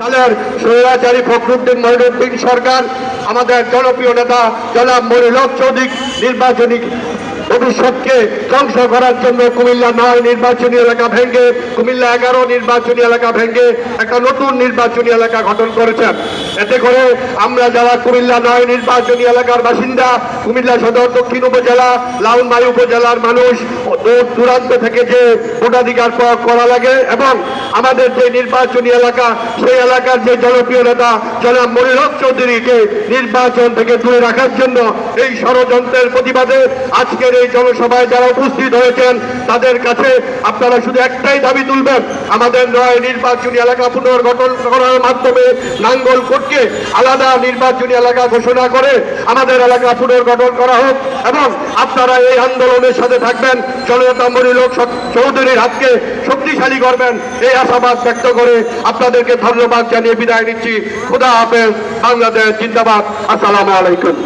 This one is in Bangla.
সালের স্বৈরাচারী ফখরুদ্দিন মহিনুদ্দিন সরকার আমাদের জনপ্রিয় নেতা জনাব মরিলক চৌধুরী নির্বাচনী ভবিষ্যৎকে ধ্বংস করার জন্য কুমিল্লা নয় নির্বাচনী এলাকা ভেঙে কুমিল্লা এগারো নির্বাচনী এলাকা ভেঙে একটা নতুন নির্বাচনী এলাকা গঠন করেছেন। এতে করে আমরা যারা কুমিল্লা নয় নির্বাচনী এলাকার বাসিন্দা, কুমিল্লা সদর দক্ষিণ উপজেলা লাউনমাই উপজেলার মানুষ, দূর দূরান্ত থেকে যে ভোটাধিকার প্রয়োগ করা লাগে এবং আমাদের যে নির্বাচনী এলাকা, সেই এলাকার যে জনপ্রিয় নেতা জনাব মনিরক চৌধুরীকে নির্বাচন থেকে দূরে রাখার জন্য এই ষড়যন্ত্রের প্রতিবাদে আজকের এই জনসভায় যারা উপস্থিত হয়েছেন, তাদের কাছে আপনারা শুধু একটাই দাবি তুলবেন, আমাদের নয় নির্বাচনী এলাকা পুনর্গঠন করার মাধ্যমে নাঙ্গল কোর্টকে আলাদা নির্বাচনী এলাকা ঘোষণা করে আমাদের এলাকা পুনর্গঠন করা হোক এবং আপনারা এই আন্দোলনের সাথে থাকবেন। জনতা মনিলোক চৌধুরীর হাতকে শক্তিশালী করবেন, এই আশাবাদ ব্যক্ত করে আপনাদেরকে ধন্যবাদ জানিয়ে বিদায় নিচ্ছি। খুদা হাফেজ, বাংলাদেশ জিন্দাবাদ। আসসালামু আলাইকুম।